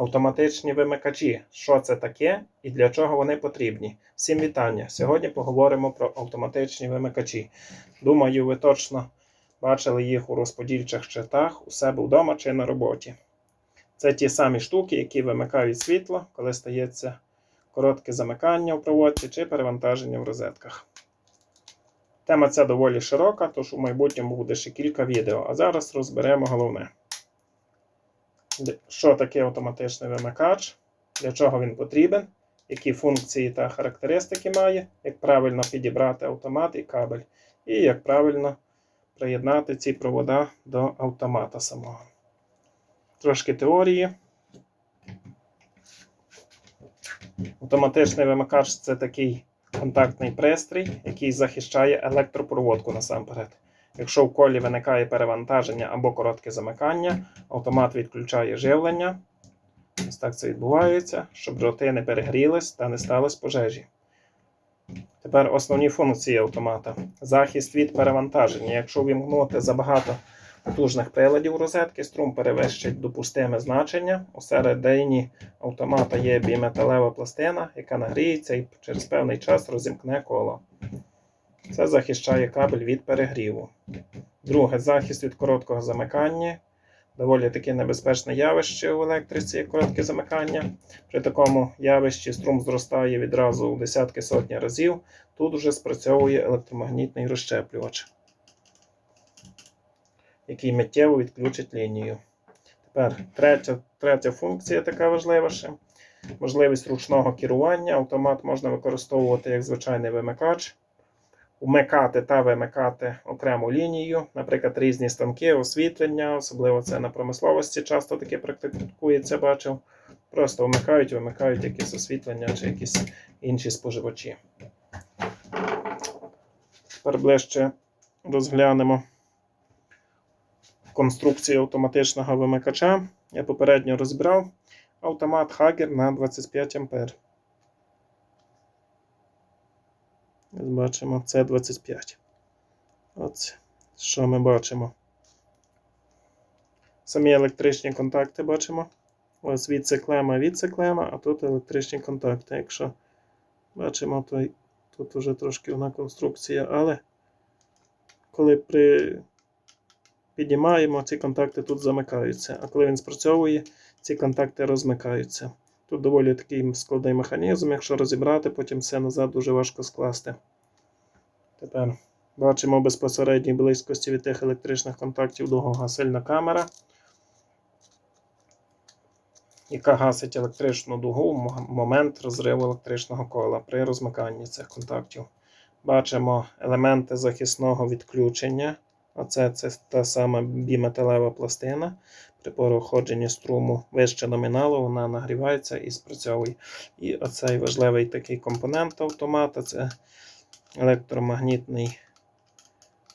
Автоматичні вимикачі. Що це таке і для чого вони потрібні? Всім вітання! Сьогодні поговоримо про автоматичні вимикачі. Думаю, ви точно бачили їх у розподільчих щитах у себе вдома чи на роботі. Це ті самі штуки, які вимикають світло, коли стається коротке замикання у проводці чи перевантаження в розетках. Тема ця доволі широка, тож у майбутньому буде ще кілька відео. А зараз розберемо головне. Що таке автоматичний вимикач, для чого він потрібен, які функції та характеристики має, як правильно підібрати автомат і кабель, і як правильно приєднати ці провода до автомата самого. Трошки теорії. Автоматичний вимикач це такий контактний пристрій, який захищає електропроводку насамперед. Якщо в колі виникає перевантаження або коротке замикання, автомат відключає живлення. Ось так це відбувається, щоб дроти не перегрілись та не сталося пожежі. Тепер основні функції автомата. Захист від перевантаження. Якщо вімкнути забагато потужних приладів розетки, струм перевищить допустиме значення. У середині автомата є біметалева пластина, яка нагріється і через певний час розімкне коло. Це захищає кабель від перегріву. Друге захист від короткого замикання. Доволі таке небезпечне явище у електриці, як коротке замикання. При такому явищі струм зростає відразу у десятки сотні разів. Тут вже спрацьовує електромагнітний розщеплювач, який миттєво відключить лінію. Тепер третя, третя функція така важлива ще. Можливість ручного керування. Автомат можна використовувати як звичайний вимикач вмикати та вимикати окрему лінію, наприклад, різні станки, освітлення, особливо це на промисловості часто таке практикується, бачив. Просто вмикають, вимикають якісь освітлення чи якісь інші споживачі. Тепер ближче розглянемо конструкцію автоматичного вимикача. Я попередньо розбирав автомат Hager на 25 А. Ось бачимо це 25. Оце. Що ми бачимо? Самі електричні контакти бачимо. Ось від циклема від циклема, а тут електричні контакти. Якщо бачимо, то тут вже трошки вона конструкція, але коли при... піднімаємо, ці контакти тут замикаються. А коли він спрацьовує, ці контакти розмикаються. Тут доволі такий складний механізм, якщо розібрати, потім все назад дуже важко скласти. Тепер бачимо безпосередній близькості від тих електричних контактів дугогасильна камера, яка гасить електричну дугу в момент розриву електричного кола при розмиканні цих контактів. Бачимо елементи захисного відключення. Оце це та сама біметалева пластина. При проходженні струму вище номіналу, вона нагрівається і спрацьовує. І оцей важливий такий компонент автомата це електромагнітний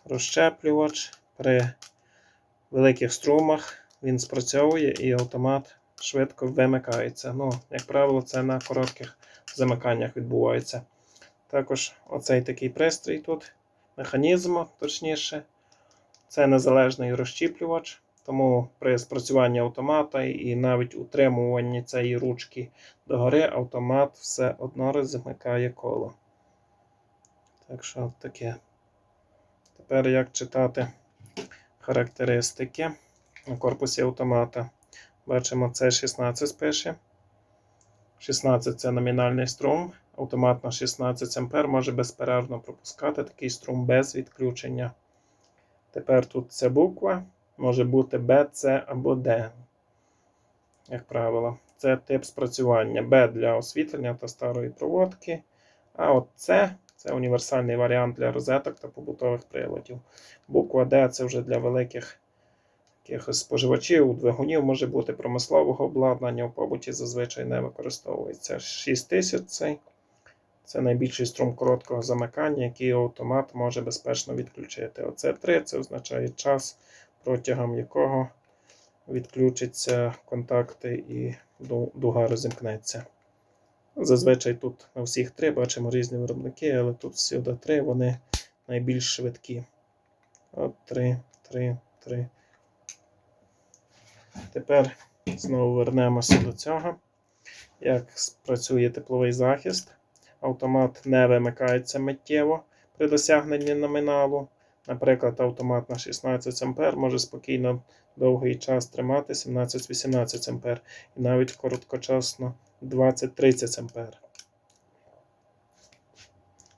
розщеплювач. При великих струмах він спрацьовує і автомат швидко вимикається. Ну, Як правило, це на коротких замиканнях відбувається. Також оцей такий пристрій тут, механізм, точніше. Це незалежний розщіплювач, тому при спрацюванні автомата і навіть утримуванні цієї ручки догори автомат все одно розмикає коло. Так що таке. Тепер як читати характеристики на корпусі автомата. Бачимо, це 16 спише. 16 це номінальний струм. Автомат на 16 А може безперервно пропускати такий струм без відключення. Тепер тут ця буква може бути B, C або D. Як правило, це тип спрацювання B для освітлення та старої проводки. А от C це універсальний варіант для розеток та побутових приладів. Буква D це вже для великих якихось споживачів, двигунів може бути промислового обладнання, в побуті зазвичай не використовується. 6000 цей. Це найбільший струм короткого замикання, який автомат може безпечно відключити. Оце 3 це означає час, протягом якого відключаться контакти і дуга розімкнеться. Зазвичай тут на всіх три бачимо різні виробники, але тут всюди три, вони найбільш швидкі. От 3, 3, 3. Тепер Знову вернемося до цього. Як працює тепловий захист. Автомат не вимикається миттєво при досягненні номіналу. Наприклад, автомат на 16 А може спокійно довгий час тримати 17-18 А і навіть короткочасно 20-30 А.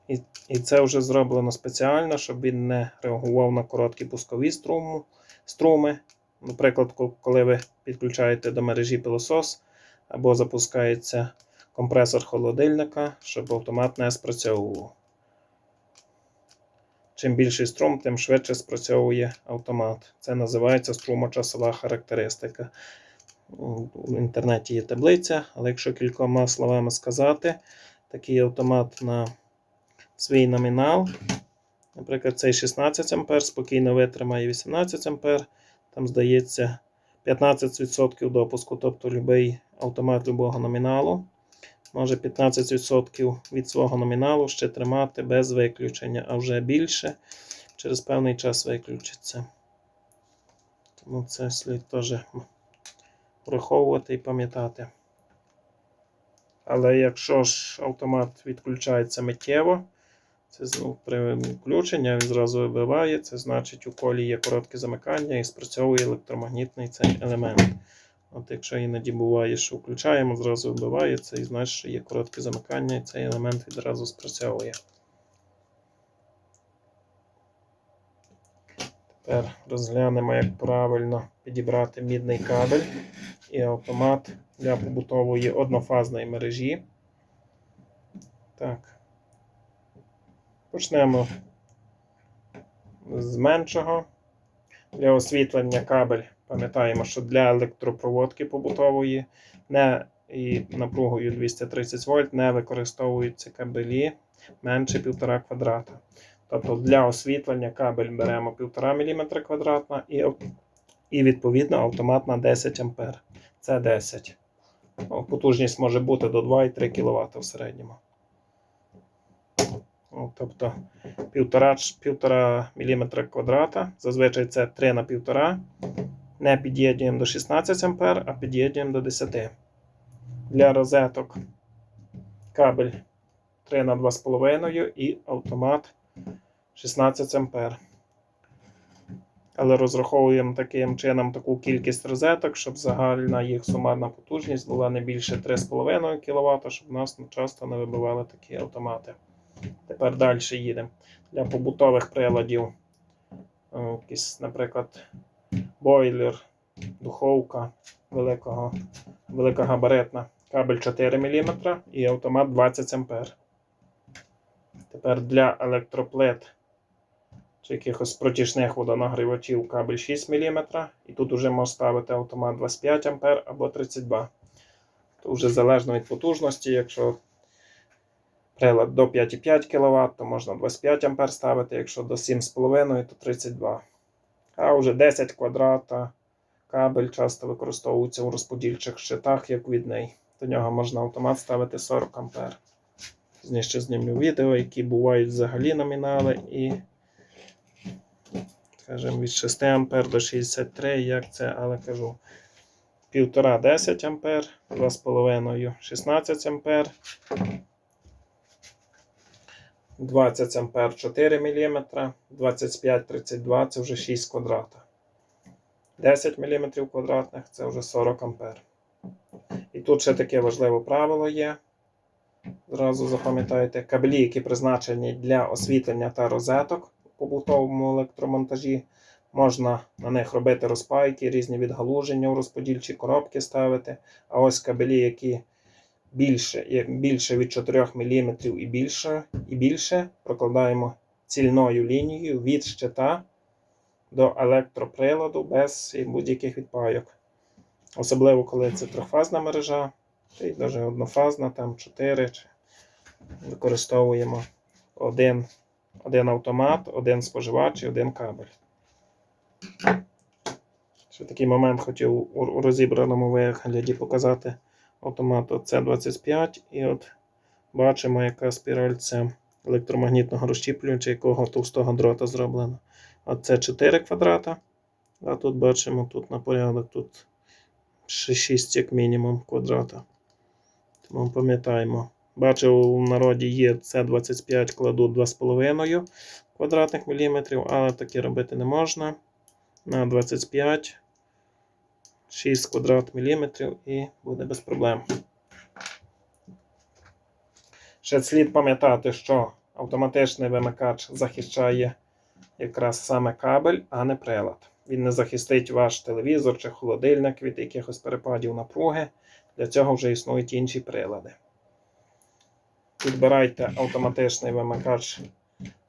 І, і це вже зроблено спеціально, щоб він не реагував на короткі пускові струму, струми. Наприклад, коли ви підключаєте до мережі пилосос або запускається компресор холодильника, щоб автомат не спрацьовував. Чим більший струм, тим швидше спрацьовує автомат. Це називається струмочасова характеристика. В інтернеті є таблиця, але якщо кількома словами сказати, такий автомат на свій номінал. Наприклад, цей 16 А спокійно витримає 18 А. Там здається 15% допуску, тобто будь-який автомат любого номіналу може 15% від свого номіналу ще тримати без виключення, а вже більше через певний час виключиться. Тому це слід теж враховувати і пам'ятати. Але якщо ж автомат відключається миттєво, це знову при включенні він зразу вибиває, це значить у колі є коротке замикання і спрацьовує електромагнітний цей елемент. От якщо іноді буває, що включаємо, зразу вбиває, це і значить, що є коротке замикання, і цей елемент відразу спрацьовує. Тепер розглянемо, як правильно підібрати мідний кабель і автомат для побутової однофазної мережі. Так. Почнемо з меншого. Для освітлення кабель. Пам'ятаємо, що для електропроводки побутової не і напругою 230 вольт не використовуються кабелі менше 1,5 квадрата. Тобто для освітлення кабель беремо 1,5 мм квадратна і, і відповідно автомат на 10 А. Це 10. Ну, Потужність може бути до 2,3 кВт в середньому. Тобто 1,5 мм квадрата. Зазвичай це 3 на 1,5 не під'єднуємо до 16 А, а під'єднуємо до 10. Для розеток кабель 3 на 2,5 і автомат 16 А. Але розраховуємо таким чином таку кількість розеток, щоб загальна їх сумарна потужність була не більше 3,5 кВт, щоб нас часто не вибивали такі автомати. Тепер далі їдемо. Для побутових приладів, якийсь, наприклад, бойлер, духовка великого, великогабаритна, кабель 4 мм і автомат 20 А. Тепер для електроплит чи якихось протічних водонагрівачів кабель 6 мм. І тут вже можна ставити автомат 25 А або 32 То вже залежно від потужності, якщо прилад до 5,5 кВт, то можна 25 А ставити, якщо до 7,5 то 32 а вже 10 квадрата кабель часто використовується у розподільчих щитах як відний. До нього можна автомат ставити 40 А. Пізніше знімлю відео, які бувають взагалі номінали, і, скажімо, від 6 А до 63 як це, але кажу. 1,5 10 А, 2,5 16 А. 20 ампер 4 мм, 25-32 це вже 6 квадрата. 10 мм квадратних це вже 40 ампер. І тут ще таке важливе правило є. Зразу запам'ятайте, кабелі, які призначені для освітлення та розеток у побутовому електромонтажі. Можна на них робити розпайки, різні відгалуження у розподільчі коробки ставити. А ось кабелі, які більше, більше від 4 мм і більше, і більше прокладаємо цільною лінією від щита до електроприладу без будь-яких відпайок. Особливо, коли це трьохфазна мережа, і навіть однофазна, там 4. Використовуємо один, один автомат, один споживач і один кабель. Ще такий момент хотів у розібраному вигляді показати автомат C25. І от бачимо, яка спіраль це електромагнітного розщіплювача, якого товстого дрота зроблено. От це 4 квадрата. А тут бачимо тут на порядок тут 6 як мінімум квадрата. Тому пам'ятаємо. Бачив, у народі є С25 кладу 2,5 квадратних міліметрів, але таке робити не можна. На 25 6 квадрат міліметрів і буде без проблем. Ще слід пам'ятати, що автоматичний вимикач захищає якраз саме кабель, а не прилад. Він не захистить ваш телевізор чи холодильник від якихось перепадів напруги. Для цього вже існують інші прилади. Підбирайте автоматичний вимикач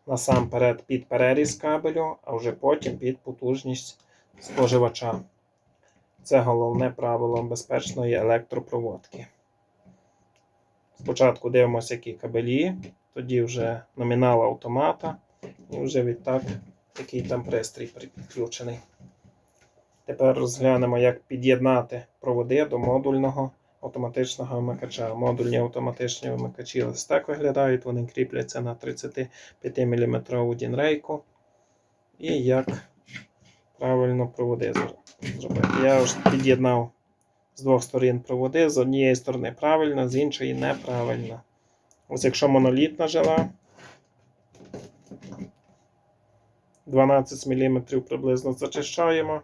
насамперед під переріз кабелю, а вже потім під потужність споживача. Це головне правило безпечної електропроводки. Спочатку дивимося, які кабелі, тоді вже номінал автомата, і вже відтак, який там пристрій підключений. Тепер розглянемо, як під'єднати проводи до модульного автоматичного вимикача. Модульні автоматичні вимикачі ось так виглядають, вони кріпляться на 35 мм дінрейку. І як правильно проводи зробити. Я вже під'єднав з двох сторін проводи. З однієї сторони правильно, з іншої неправильно. Ось якщо монолітна жила, 12 мм приблизно зачищаємо,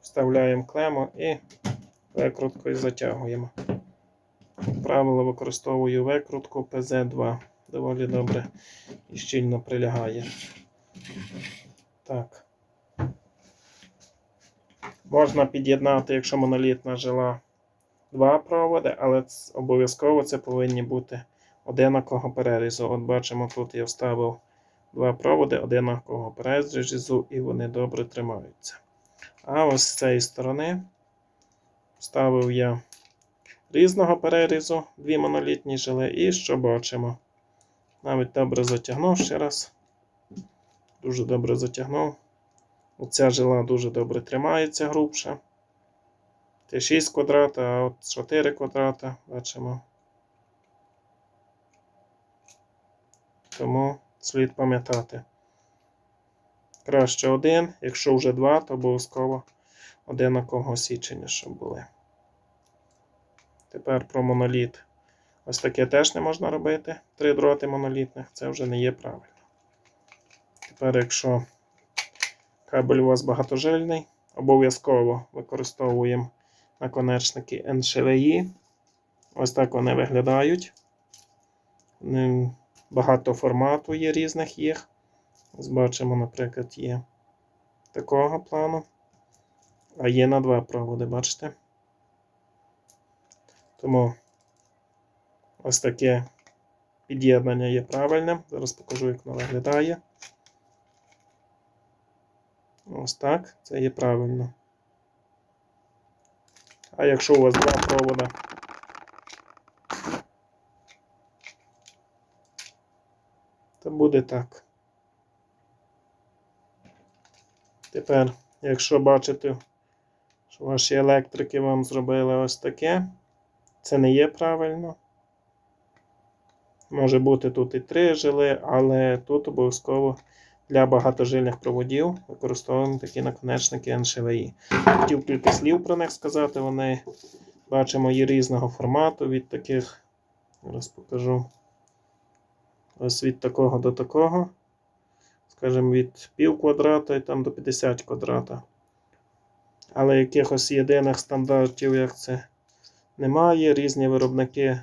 вставляємо клему і викруткою затягуємо. Правило, використовую викрутку PZ2. Доволі добре і щільно прилягає. Так. Можна під'єднати, якщо монолітна жила, два проводи, але обов'язково це повинні бути одинакового перерізу. От бачимо, тут я вставив два проводи одинакового перерізу, і вони добре тримаються. А ось з цієї сторони вставив я різного перерізу, дві монолітні жили, і що бачимо? Навіть добре затягнув ще раз. Дуже добре затягнув. Оця жила дуже добре тримається грубша. Це 6 квадрата, а от 4 квадрата бачимо. Тому слід пам'ятати. Краще один, якщо вже два, то обов'язково одинакового січення, щоб були. Тепер про моноліт. Ось таке теж не можна робити. Три дроти монолітних, це вже не є правильно. Тепер, якщо кабель у вас багатожильний, обов'язково використовуємо наконечники NSHVI. Ось так вони виглядають. Багато формату є різних їх. Ось бачимо, наприклад, є такого плану. А є на два проводи, бачите? Тому ось таке під'єднання є правильним. Зараз покажу, як воно виглядає. Ось так, це є правильно. А якщо у вас два провода, то буде так. Тепер, якщо бачите, що ваші електрики вам зробили ось таке, це не є правильно. Може бути тут і три жили, але тут обов'язково для багатожильних проводів використовуємо такі наконечники NSHVI. Хотів кілька слів про них сказати. Вони бачимо є різного формату від таких. Зараз покажу. Ось від такого до такого. Скажімо, від пів квадрата і там до 50 квадрата. Але якихось єдиних стандартів, як це немає. Різні виробники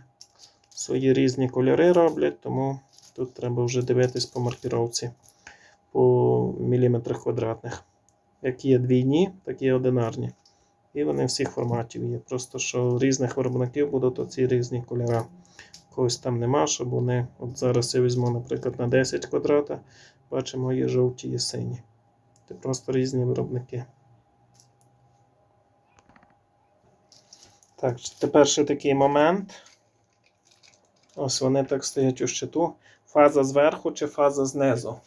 свої різні кольори роблять, тому тут треба вже дивитись по маркіровці по міліметрах квадратних. Як є двійні, так і одинарні. І вони всіх форматів є. Просто що різних виробників будуть оці різні кольори. Когось там нема, щоб вони. От зараз я візьму, наприклад, на 10 квадрата. Бачимо, є жовті, є сині. Це просто різні виробники. Так, тепер ще такий момент. Ось вони так стоять у щиту. Фаза зверху чи фаза знизу.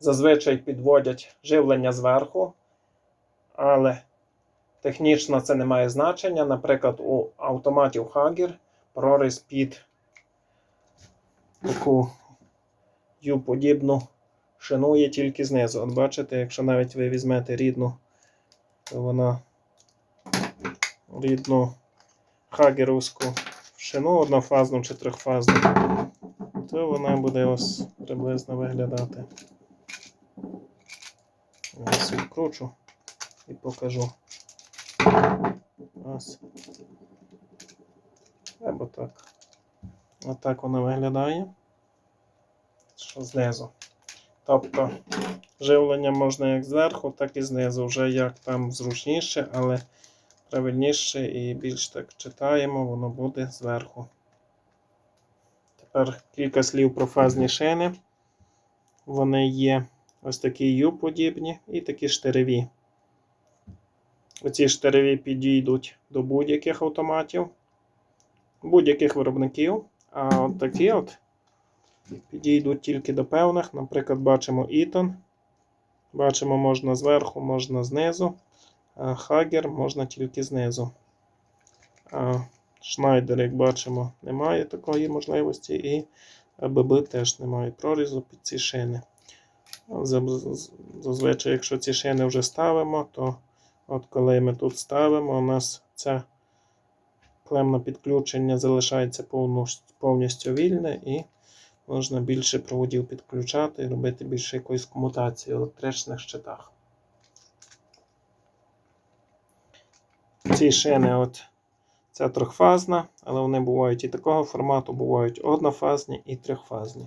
Зазвичай підводять живлення зверху, але технічно це не має значення. Наприклад, у автоматів Hager проріз під таку U-подібну шину є тільки знизу. От бачите, якщо навіть ви візьмете рідну, то вона рідну хагеровську шину однофазну чи трьохфазну, то вона буде ось приблизно виглядати. Ось відкручу і покажу. Ось. Або так. Отак вона виглядає. Що знизу. Тобто живлення можна як зверху, так і знизу. Вже як там зручніше, але правильніше і більш так читаємо, воно буде зверху. Тепер кілька слів про фазні шини. Вони є ось такі U-подібні і такі штиреві. Оці штиреві підійдуть до будь-яких автоматів, будь-яких виробників. А от такі от підійдуть тільки до певних. Наприклад, бачимо Eaton. Бачимо, можна зверху, можна знизу. А Хагер можна тільки знизу. А Schneider, як бачимо, немає такої можливості, і АББ теж немає прорізу під ці шини. Заз- Зазвичай, якщо ці шини вже ставимо, то от коли ми тут ставимо, у нас це клемне підключення залишається повністю вільне і можна більше проводів підключати і робити більше якоїсь комутації в електричних щитах. Ці шини, от, це трьохфазна, але вони бувають і такого формату, бувають однофазні і трьохфазні.